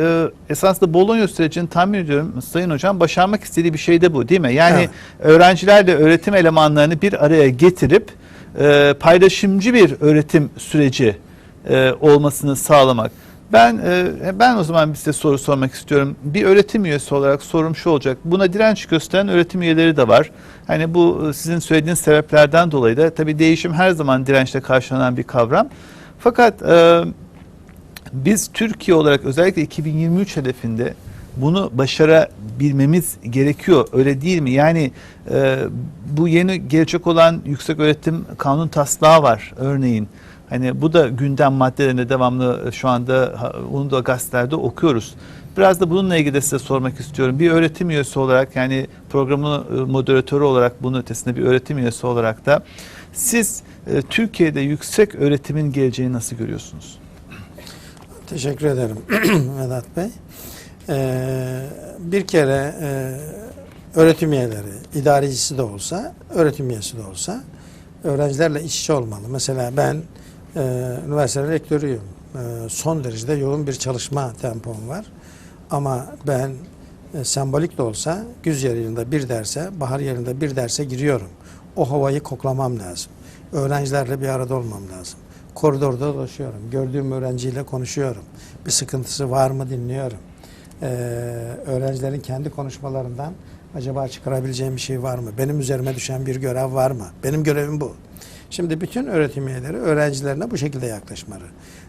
Ee, esasında Bologna sürecinin tahmin ediyorum Sayın Hocam başarmak istediği bir şey de bu değil mi? Yani Evet. öğrencilerle öğretim elemanlarını bir araya getirip e, paylaşımcı bir öğretim süreci e, olmasını sağlamak. Ben e, ben o zaman size soru sormak istiyorum. Bir öğretim üyesi olarak sorum şu olacak. Buna direnç gösteren öğretim üyeleri de var. Hani bu e, sizin söylediğiniz sebeplerden dolayı da tabii değişim her zaman dirençle karşılanan bir kavram. Fakat e, biz Türkiye olarak özellikle 2023 hedefinde bunu başarabilmemiz gerekiyor. Öyle değil mi? Yani e, bu yeni gelecek olan yüksek öğretim kanun taslağı var örneğin. Hani bu da gündem maddelerinde devamlı şu anda onu da gazetelerde okuyoruz. Biraz da bununla ilgili de size sormak istiyorum. Bir öğretim üyesi olarak yani programın e, moderatörü olarak bunun ötesinde bir öğretim üyesi olarak da siz e, Türkiye'de yüksek öğretimin geleceğini nasıl görüyorsunuz? Teşekkür ederim Vedat Bey. Ee, bir kere e, öğretim üyeleri, idarecisi de olsa, öğretim üyesi de olsa öğrencilerle iç içe olmalı. Mesela ben e, üniversite rektörüyüm. E, son derecede yoğun bir çalışma tempom var. Ama ben e, sembolik de olsa güz yerinde bir derse, bahar yerinde bir derse giriyorum. O havayı koklamam lazım. Öğrencilerle bir arada olmam lazım. Koridorda dolaşıyorum. Gördüğüm öğrenciyle konuşuyorum. Bir sıkıntısı var mı dinliyorum. Ee, öğrencilerin kendi konuşmalarından acaba çıkarabileceğim bir şey var mı? Benim üzerime düşen bir görev var mı? Benim görevim bu. Şimdi bütün öğretim üyeleri öğrencilerine bu şekilde yaklaşmalı.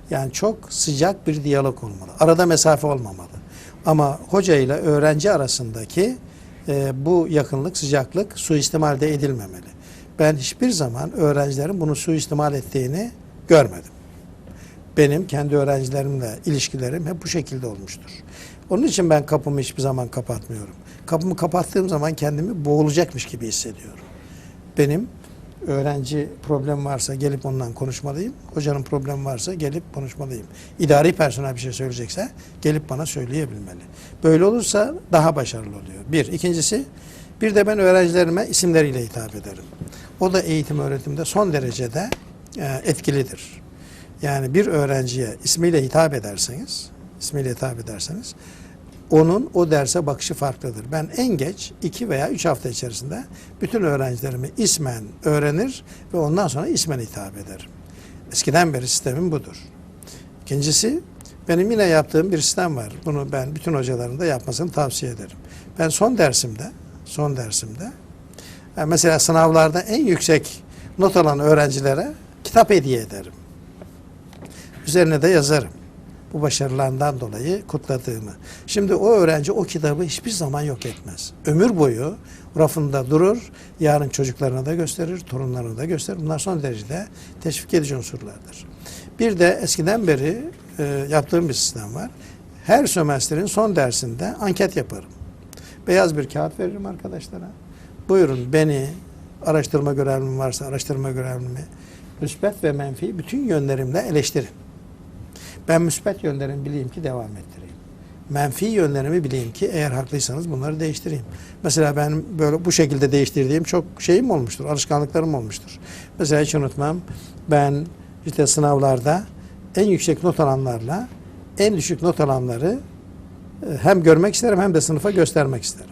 Yani çok sıcak bir diyalog olmalı. Arada mesafe olmamalı. Ama hoca ile öğrenci arasındaki e, bu yakınlık, sıcaklık suistimal de edilmemeli. Ben hiçbir zaman öğrencilerin bunu suistimal ettiğini görmedim. Benim kendi öğrencilerimle ilişkilerim hep bu şekilde olmuştur. Onun için ben kapımı hiçbir zaman kapatmıyorum. Kapımı kapattığım zaman kendimi boğulacakmış gibi hissediyorum. Benim öğrenci problem varsa gelip ondan konuşmalıyım. Hocanın problem varsa gelip konuşmalıyım. İdari personel bir şey söyleyecekse gelip bana söyleyebilmeli. Böyle olursa daha başarılı oluyor. Bir. İkincisi bir de ben öğrencilerime isimleriyle hitap ederim. O da eğitim öğretimde son derecede etkilidir. Yani bir öğrenciye ismiyle hitap ederseniz, ismiyle hitap ederseniz onun o derse bakışı farklıdır. Ben en geç iki veya üç hafta içerisinde bütün öğrencilerimi ismen öğrenir ve ondan sonra ismen hitap ederim. Eskiden beri sistemim budur. İkincisi benim yine yaptığım bir sistem var. Bunu ben bütün hocaların da yapmasını tavsiye ederim. Ben son dersimde, son dersimde yani mesela sınavlarda en yüksek not alan öğrencilere kitap hediye ederim. Üzerine de yazarım. Bu başarılarından dolayı kutladığımı. Şimdi o öğrenci o kitabı hiçbir zaman yok etmez. Ömür boyu rafında durur. Yarın çocuklarına da gösterir, torunlarına da gösterir. Bunlar son derecede teşvik edici unsurlardır. Bir de eskiden beri e, yaptığım bir sistem var. Her sömestrin son dersinde anket yaparım. Beyaz bir kağıt veririm arkadaşlara. Buyurun beni araştırma görevlim varsa araştırma görevlimi müsbet ve menfi bütün yönlerimle eleştirin. Ben müsbet yönlerimi bileyim ki devam ettireyim. Menfi yönlerimi bileyim ki eğer haklıysanız bunları değiştireyim. Mesela ben böyle bu şekilde değiştirdiğim çok şeyim olmuştur, alışkanlıklarım olmuştur. Mesela hiç unutmam ben işte sınavlarda en yüksek not alanlarla en düşük not alanları e, hem görmek isterim hem de sınıfa göstermek isterim.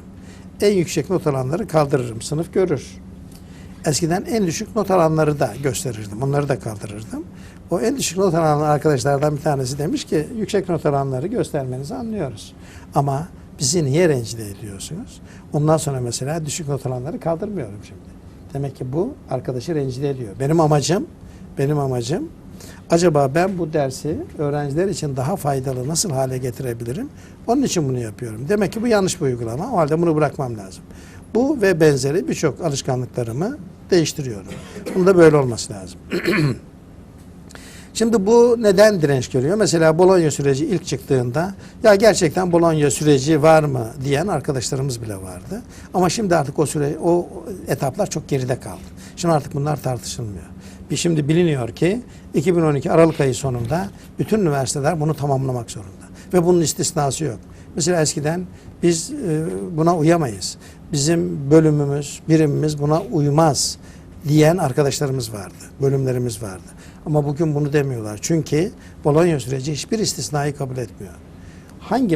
En yüksek not alanları kaldırırım, sınıf görür. Eskiden en düşük not alanları da gösterirdim. Onları da kaldırırdım. O en düşük not alan arkadaşlardan bir tanesi demiş ki yüksek not alanları göstermenizi anlıyoruz. Ama bizi niye rencide ediyorsunuz? Ondan sonra mesela düşük not alanları kaldırmıyorum şimdi. Demek ki bu arkadaşı rencide ediyor. Benim amacım, benim amacım acaba ben bu dersi öğrenciler için daha faydalı nasıl hale getirebilirim? Onun için bunu yapıyorum. Demek ki bu yanlış bir uygulama. O halde bunu bırakmam lazım. Bu ve benzeri birçok alışkanlıklarımı değiştiriyorum. Bunda böyle olması lazım. Şimdi bu neden direnç görüyor? Mesela Bologna süreci ilk çıktığında ya gerçekten Bologna süreci var mı diyen arkadaşlarımız bile vardı. Ama şimdi artık o süre o etaplar çok geride kaldı. Şimdi artık bunlar tartışılmıyor. Bir şimdi biliniyor ki 2012 Aralık ayı sonunda bütün üniversiteler bunu tamamlamak zorunda. Ve bunun istisnası yok. Mesela eskiden biz e, buna uyamayız. Bizim bölümümüz, birimimiz buna uymaz diyen arkadaşlarımız vardı. Bölümlerimiz vardı. Ama bugün bunu demiyorlar. Çünkü Bologna süreci hiçbir istisnayı kabul etmiyor. hangi